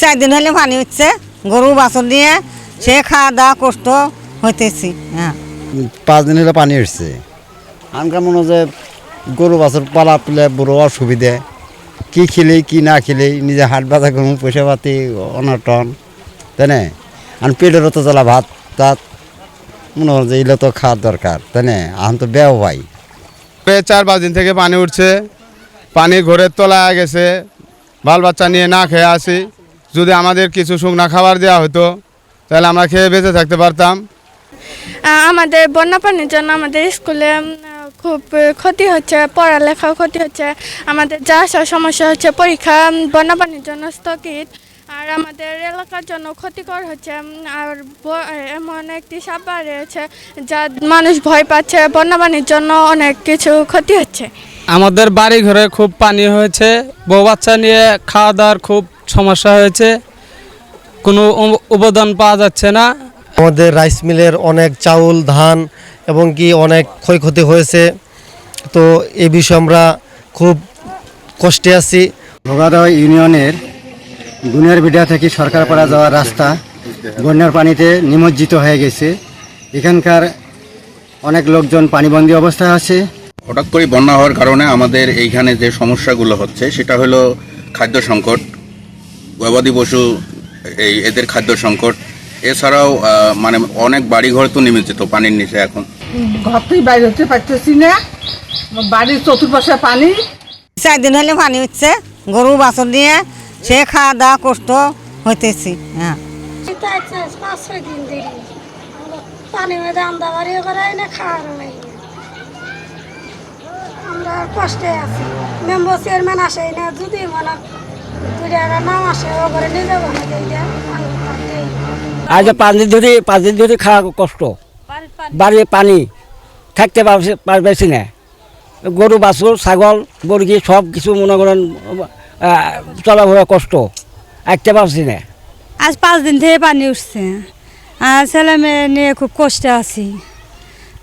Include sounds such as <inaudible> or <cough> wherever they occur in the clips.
চার দিন হলে পানি হচ্ছে গরু বাছর দিয়ে সে খাওয়া দাওয়া কষ্ট হইতেছি হ্যাঁ। পাঁচ দিন হলে পানি এসছে আমকার মনে হয় যে গরু বাছর পালা পেলে বড় অসুবিধে কি খেলেই কি না খেলেই নিজে হাট বাজার করব পয়সা পাতি অনটন তাই না? আর পেটেরও তো জ্বালা ভাত তাত মনে হয় যে এগুলো তো খাওয়ার দরকার তাই না? এখন তো বেও ভাই। প্রায় চার পাঁচ দিন থেকে পানি উঠছে পানি ঘরের তলায় গেছে বাল বাচ্চা নিয়ে না খেয়ে আসি। যদি আমাদের কিছু শুকনা খাবার দেওয়া হতো তাহলে আমরা খেয়ে বেঁচে থাকতে পারতাম। আমাদের বন্যা পানির জন্য আমাদের স্কুলে খুব ক্ষতি হচ্ছে পড়ালেখাও ক্ষতি হচ্ছে। আমাদের যা আসা সমস্যা হচ্ছে পরীক্ষা বন্যা পানির জন্য স্থগিত। আর আমাদের এলাকার জন্য ক্ষতিকর হচ্ছে আর এমন একটি সাপ বাড়িয়েছে যা মানুষ ভয় পাচ্ছে বন্যা পানির জন্য অনেক কিছু ক্ষতি হচ্ছে। আমাদের বাড়ি ঘরে খুব পানি হয়েছে বউ বাচ্চা নিয়ে খাওয়া দাওয়ার খুব সমস্যা হয়েছে কোনো অবদান পাওয়া যাচ্ছে না। আমাদের রাইস মিলের অনেক চাউল ধান এবং কি অনেক ক্ষয়ক্ষতি হয়েছে। তো এই বিষয়ে আমরা খুব কষ্টে আছি। ভোগাদয় ইউনিয়নের গুনিয়ার বিডা থেকে সরকারপাড়া যাওয়ার রাস্তা বন্যার পানিতে নিমজ্জিত হয়ে গেছে। এখানকার অনেক লোকজন পানিবন্দী অবস্থায় আছে। হঠাৎ করে বন্যা হওয়ার কারণে আমাদের এইখানে যে সমস্যাগুলো হচ্ছে সেটা হলো খাদ্য সংকট। গবাদি পশু এই এদের খাদ্য সংকট। এছাড়াও মানে অনেক বাড়িঘর তো নিমজ্জিত পানির নিচে এখন। ঘর থেকে বাইরে হতে পারতেছি না। বাড়ির চতুর্পাশে পানি। চার দিন হলে পানি হচ্ছে গরু বাছর দিয়ে সে খাওয়া দাওয়া কষ্ট হইতেছি হ্যাঁ। পাঁচ ছয় দিন দেরি। পানি মধ্যে আন্দা করাই না খাওয়ারও নাই। আমরা কষ্টে আছি। মেম্বার চেয়ারম্যান আসে না যদি মনে আজ পাঁচ দিন ধরে পাঁচ দিন ধরে খাওয়া কষ্ট। বাড়ি পানি। থাকতে পারছে পারবেছি না। গরু বাছুর ছাগল মুরগি সব কিছু মনে করেন চলাফেরা কষ্ট। আঁকতে পারছি না। আজ পাঁচ দিন থেকে পানি উঠছে। আর ছেলে মেয়ে নিয়ে খুব কষ্টে আছি।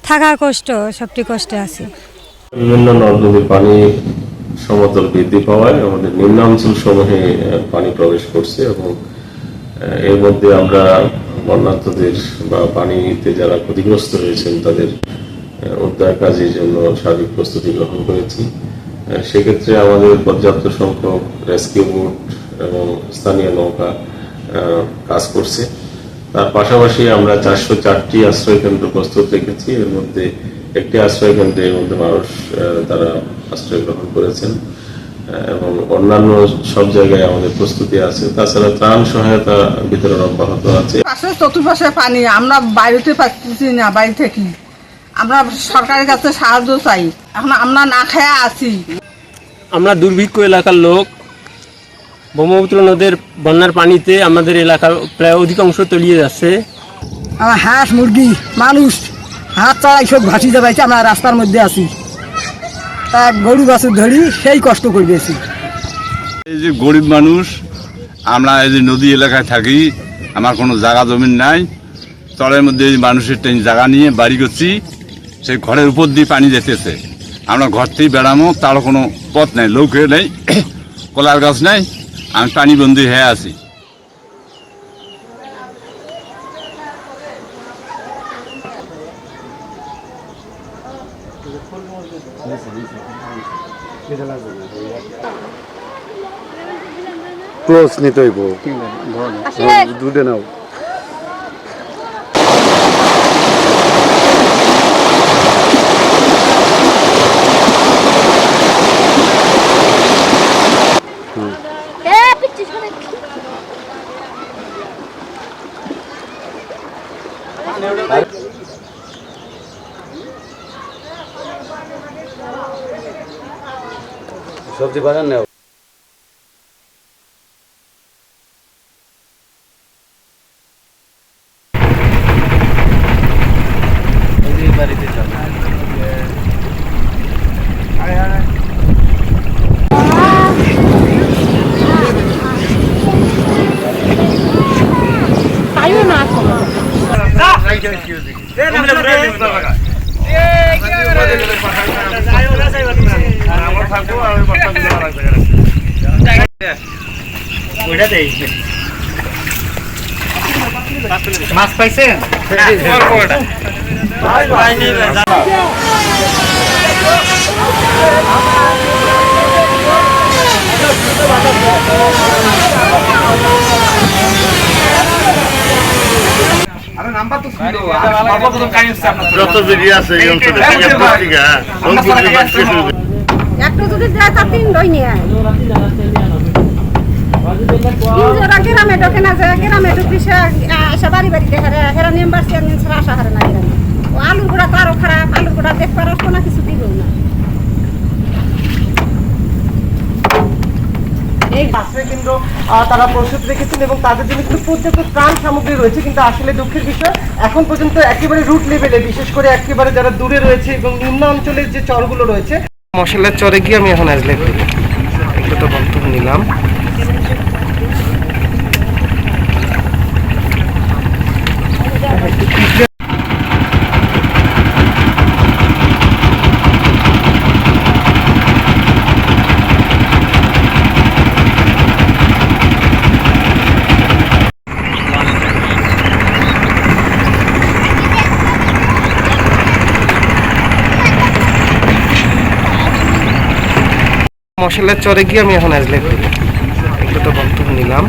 থাকা কষ্ট সবটি কষ্টে আছি। বিভিন্ন নদ নদীর পানি সমতল বৃদ্ধি পাওয়ায় আমাদের নিম্নাঞ্চল সমূহে পানি প্রবেশ করছে এবং এর মধ্যে আমরা বন্যার্থদের বা পানিতে যারা ক্ষতিগ্রস্ত হয়েছেন তাদের উদ্ধার কাজের জন্য সার্বিক প্রস্তুতি গ্রহণ করেছি। সেক্ষেত্রে আমাদের পর্যাপ্ত সংখ্যক রেস্কিউ বোট এবং স্থানীয় নৌকা কাজ করছে। তার পাশাপাশি আমরা চারশো চারটি আশ্রয় কেন্দ্র প্রস্তুত রেখেছি। এর মধ্যে একটি আশ্রয় কেন্দ্রে এর মধ্যে মানুষ তারা আশ্রয় গ্রহণ করেছেন এবং অন্যান্য সব জায়গায় আমাদের প্রস্তুতি আছে। তাছাড়া ত্রাণ সহায়তা বিতরণ অব্যাহত আছে। পাশে চতুর্পাশে পানি আমরা বাইরেতে পারতেছি না বাড়ি থেকে। আমরা সরকারের কাছে সাহায্য চাই। এখন আমরা না খেয়ে আছি। আমরা দুর্ভিক্ষ এলাকার লোক। ব্রহ্মপুত্র নদের বন্যার পানিতে আমাদের এলাকার প্রায় অধিকাংশ তলিয়ে যাচ্ছে। আমার হাঁস মুরগি মানুষ। হাত চালাই সব ভাসি যাবাইছে আমরা রাস্তার মধ্যে আছি। তা গরু বাছুর ধরি, সেই কষ্ট করতেছি এই যে গরিব মানুষ, আমরা এই যে নদী এলাকায় থাকি, আমার কোনো জায়গা জমিন নাই, তলের মধ্যে এই মানুষের ট্রেন জায়গা নিয়ে বাড়ি করছি, সেই ঘরের উপর দিয়ে পানি যেতেছে। আমরা ঘর থেকে বেড়ামো তার কোনো পথ নেই, লৌকে <coughs> নেই, কলার গাছ নেই, আমি পানি পানিবন্দি হয়ে আছি। ক্লোজ নিতে হইব। দুধে নাও। সবজি বাজার নেও। ওইটা মাছ পাইছেন? যত বেরিয়ে আছে এই অঞ্চলে একটু যদি যায় তা তিন দই নিয়ে আয় গ্রামে ঢোকে না যায় গ্রামে ঢুকি সে আসা বাড়ি বাড়ি দেখে হেরা মেম্বার চেয়ারম্যান ছাড়া আসা হারে না গ্রামে ও আলুর গুঁড়া তো আরও খারাপ আলুর গুঁড়া দেখবার আসব না কিছু দিবেও না এই আশ্রয় কেন্দ্র তারা প্রস্তুত রেখেছেন এবং তাদের জন্য কিন্তু পর্যাপ্ত ত্রাণ সামগ্রী রয়েছে কিন্তু আসলে দুঃখের বিষয় এখন পর্যন্ত একেবারে রুট লেভেলে বিশেষ করে একেবারে যারা দূরে রয়েছে এবং নিম্ন অঞ্চলের যে চরগুলো রয়েছে। মশলার চরে গিয়ে আমি এখন আসলে একটু বক্তব্য নিলাম। মশলার চরে গিয়ে আমি এখন আসলে একটু তো বক্তব্য নিলাম।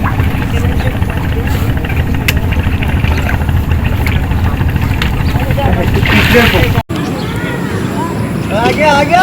আগে আগে